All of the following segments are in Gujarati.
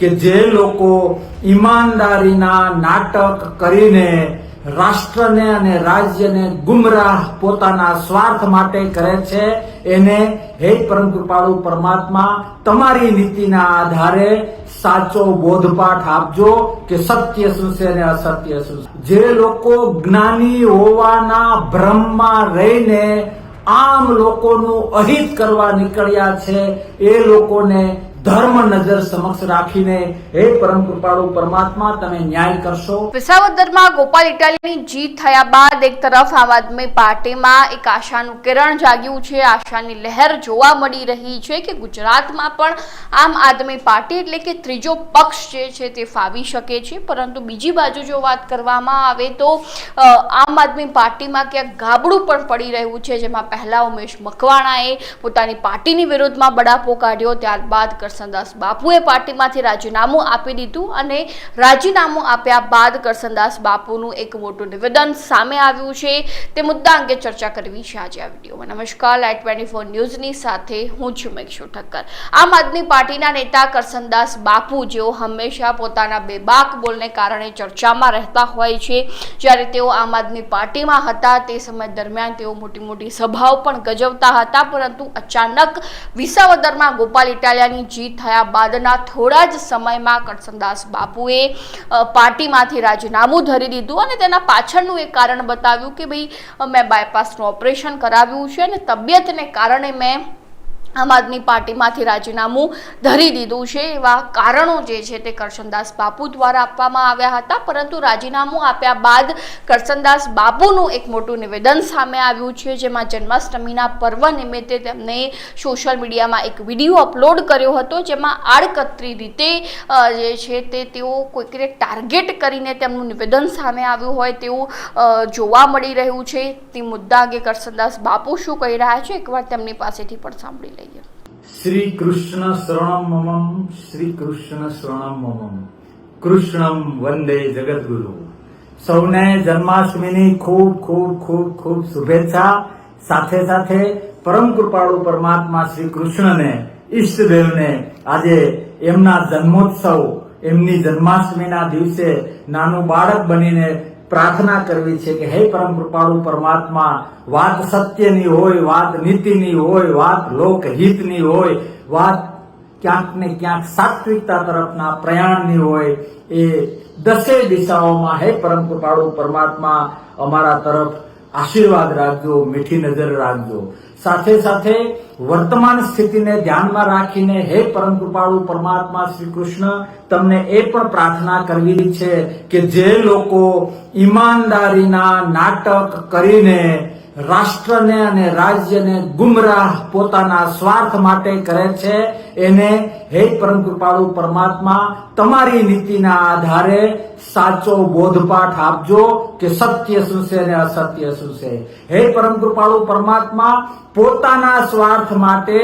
કે જે લોકો ઈમાનદારીના નાટક કરીને રાષ્ટ્રને અને રાજ્યને ગુમરાહ પોતાના સ્વાર્થ માટે કરે છે, એને હે પરમ કૃપાળુ પરમાત્મા, તમારી નીતિના આધારે સાચો બોધપાઠ આપજો કે સત્ય શું છે અને અસત્ય શું જે લોકો જ્ઞાની હોવાના ભ્રમમાં રહીને આમ લોકોનું અહિત કરવા નીકળ્યા છે, એ લોકોને ધર્મ નજર સમક્ષ રાખીને હે પરમ કૃપાળુ પરમાત્મા, તમે ન્યાય કરશો. વિસાવદરમાં ગોપાલ ઇટાલીની જીત થયા બાદ એક તરફ આમ આદમી પાર્ટીમાં એક આશાનું કિરણ જાગ્યું છે. આશાની લહેર જોવા મળી રહી છે કે ગુજરાતમાં પણ આમ આદમી પાર્ટી એટલે કે ત્રીજો પક્ષ જે છે તે ફાવી શકે છે. પરંતુ બીજી બાજુ જો વાત કરવામાં આવે તો આમ આદમી પાર્ટીમાં ક્યાંક ગાબડું પણ પડી રહ્યું છે. જેમાં પહેલા ઉમેશ મકવાણાએ પોતાની પાર્ટીની વિરુદ્ધમાં બડાપો કાઢ્યો. ત્યારબાદ કરસનદાસ બાપુએ પાર્ટીમાંથી રાજીનામું આપી દીધું અને રાજીનામું આપ્યા બાદ કરસનદાસ બાપુનું એક મોટું નિવેદન સામે આવ્યું છે. તે મુદ્દા અંગે ચર્ચા કરવી છે આજે આ વિડીયોમાં. નમસ્કાર લાઈટ ટ્વેન્ટી ફોર ન્યૂઝની સાથે હું છું મેક્ષુ ઠક્કર. આમ આદમી પાર્ટીના નેતા કરસનદાસ બાપુ જેઓ હંમેશા પોતાના બેબાક બોલને કારણે ચર્ચામાં રહેતા હોય છે. જ્યારે તેઓ આમ આદમી પાર્ટીમાં હતા, તે સમય દરમિયાન તેઓ મોટી મોટી સભાઓ પણ ગજવતા હતા, પરંતુ અચાનક વિસાવદરમાં ગોપાલ ઇટાલિયાની જીત થયા બાદના થોડા જ સમયમાં કરસનદાસ બાપુએ પાર્ટીમાંથી રાજીનામું ધરી દીધું અને તેના પાછળનું એક કારણ બતાવ્યું કે ભાઈ મેં બાયપાસનું ઓપરેશન કરાવ્યું છે અને તબિયતને કારણે મેં આમ આદમી પાર્ટીમાંથી રાજીનામું ધરી દીધું છે. એવા કારણો જે છે તે કરશનદાસ બાપુ દ્વારા આપવામાં આવ્યા હતા. પરંતુ રાજીનામું આપ્યા બાદ કરશનદાસ બાપુનું એક મોટું નિવેદન સામે આવ્યું છે. જેમાં જન્માષ્ટમીના પર્વ નિમિત્તે તેમને સોશિયલ મીડિયામાં એક વીડિયો અપલોડ કર્યો હતો. જેમાં આડકતરી રીતે જે છે તે તેઓ કોઈકને ટાર્ગેટ કરીને તેમનું નિવેદન સામે આવ્યું હોય તેવું જોવા મળી રહ્યું છે. તે મુદ્દા અંગે કરશનદાસ બાપુ શું કહી રહ્યા છે? એકવાર તેમની પાસેથી પણ સાંભળી લઈએ શ્રી કૃષ્ણ શરણમ શ્રી કૃષ્ણ શરણમ કૃષ્ણમ વંદે જગદગુરુ. સૌને જન્માષ્ટમીની ખૂબ ખૂબ ખૂબ ખૂબ શુભેચ્છા. સાથે સાથે પરમ કૃપાળુ પરમાત્મા શ્રી કૃષ્ણને ઈષ્ટદેવને આજે એમના જન્મોત્સવ, એમની જન્માષ્ટમીના દિવસે નાનું બાળક બનીને પ્રાર્થના કરવી છે કે હે પરમ કૃપાળુ પરમાત્મા, વાત સત્યની હોય, વાત નીતિની હોય, વાત લોકહિતની હોય, વાત ક્યાંક ને ક્યાંક સાત્વિકતા તરફના પ્રયાણની હોય, એ દસે દિશાઓમાં હે પરમ કૃપાળુ પરમાત્મા અમારા તરફ આશીર્વાદ રાખજો, મીઠી નજર રાખજો. સાથે સાથે વર્તમાન સ્થિતિને ધ્યાનમાં રાખીને હે પરમ કૃપાળુ પરમાત્મા શ્રી કૃષ્ણ, તમને એ પણ પ્રાર્થના કરવી છે કે જે લોકો ઈમાનદારીના નાટક કરીને રાષ્ટ્રને અને રાજ્યને ગુમરાહ પોતાના સ્વાર્થ માટે કરે છે. એને હે પરમ કૃપાળુ પરમાત્મા, તમારી નીતિના આધારે સાચો બોધપાઠ આપજો કે સત્ય શું છે અને અસત્ય શું છે હે પરમ કૃપાળુ પરમાત્મા, પોતાના સ્વાર્થ માટે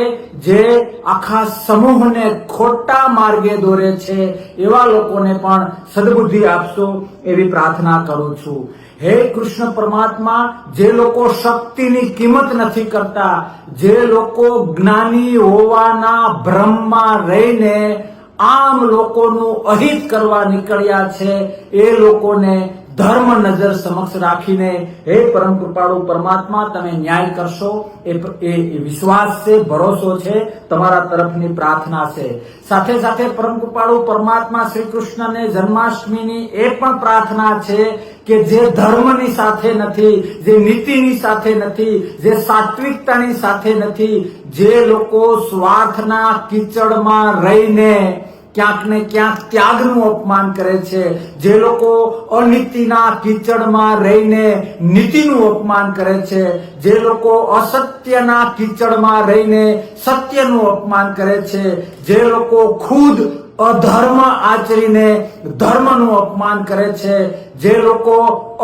જે આખા સમૂહને ખોટા માર્ગે દોરે છે, એવા લોકોને પણ સદબુદ્ધિ આપશો એવી પ્રાર્થના કરું છું. હે કૃષ્ણ પરમાત્મા, જે લોકો શક્તિની કિંમત નથી કરતા, જે લોકો જ્ઞાની હોવાના ભ્રમમાં રહીને આમ લોકોનું અહિત કરવા નીકળ્યા છે, એ લોકોને ધર્મ નજર સમક્ષ રાખીને, હે પરમ કૃપાળુ પરમાત્મા, તમે ન્યાય કરશો. એ વિશ્વાસ છે, ભરોસો છે, તમારા તરફની પ્રાર્થના છે. સાથે સાથે પરમ કૃપાળુ પરમાત્મા શ્રી કૃષ્ણને જન્માષ્ટમીની એ પણ પ્રાર્થના છે કે જે ધર્મની સાથે નથી, જે નીતિની સાથે નથી, જે સાત્વિકતાની સાથે નથી, જે લોકો સ્વાર્થના કીચડમાં રહીને ક્યાંક ને ક્યાંક ત્યાગનું અપમાન કરે છે. જે લોકો અનીતિના કીચડમાં રહીને નીતિનું અપમાન કરે છે. જે લોકો અસત્યના કીચડમાં રહીને સત્યનું અપમાન કરે છે. જે લોકો ખુદ અધર્મ આચરીને ધર્મનું અપમાન કરે છે. જે લોકો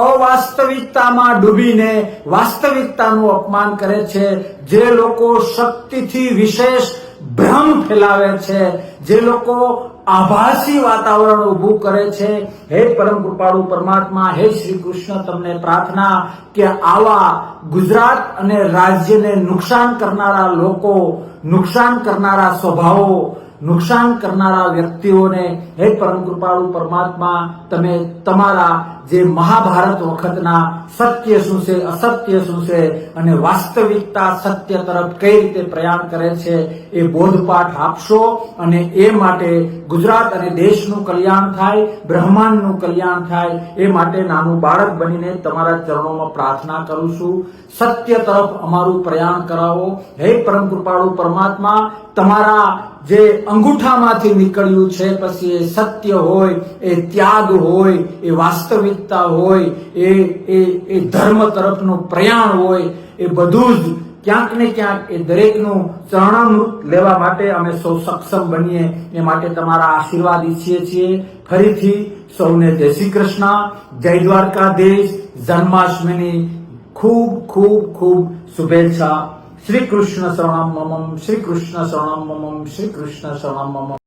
અવાસ્તવિકતામાં ડૂબીને વાસ્તવિકતાનું અપમાન કરે છે. જે લોકો શક્તિથી વિશેષ ભ્રમ ફેલાવે છે. જે લોકો આભાસી વાતાવરણ ઊભું કરે છે. હે પરમ કૃપાળુ પરમાત્મા, હે શ્રી કૃષ્ણ, તમને પ્રાર્થના કે આવા ગુજરાત અને રાજ્યને નુકસાન કરનારા લોકો, નુકસાન કરનારા સ્વભાવો, નુકસાન કરનારા વ્યક્તિઓને હે પરમ કૃપાળુ પરમાત્મા, તમે તમારા જે મહાભારત વખતના સત્ય શું છે, અસત્ય શું છે અને વાસ્તવિકતા સત્ય તરફ કઈ રીતે પ્રયાણ કરે છે એ બોધપાઠ આપશો અને એ માટે ગુજરાત અને દેશનું કલ્યાણ થાય, બ્રહ્માંડનું કલ્યાણ થાય, એ માટે નાનું બાળક બનીને તમારા ચરણોમાં પ્રાર્થના કરું છું. સત્ય તરફ અમારું પ્રયાણ કરાવો. હે પરમ કૃપાળુ પરમાત્મા, તમારા જે અંગૂઠામાંથી નીકળ્યું છે, પછી એ સત્ય હોય, એ ત્યાગ હોય, એ વાસ્તવિકતા હોય, એ એ એ ધર્મ તરફનો પ્રયાણ હોય, એ બધું જ ક્યાંક ને ક્યાંક એ દરેકનું ચરણામૃત લેવા માટે અમે સૌ સક્ષમ બનીએ. એ માટે તમારા આશીર્વાદ ઈચ્છીએ છીએ. ફરીથી સૌને જય શ્રી કૃષ્ણ. જય દ્વારકાધીશ. જન્માષ્ટમીની ખૂબ ખૂબ ખૂબ શુભેચ્છા. શ્રી કૃષ્ણ શરણમ મમમ શ્રી કૃષ્ણ શરણમ મમમ શ્રી કૃષ્ણ શરણમ મમમ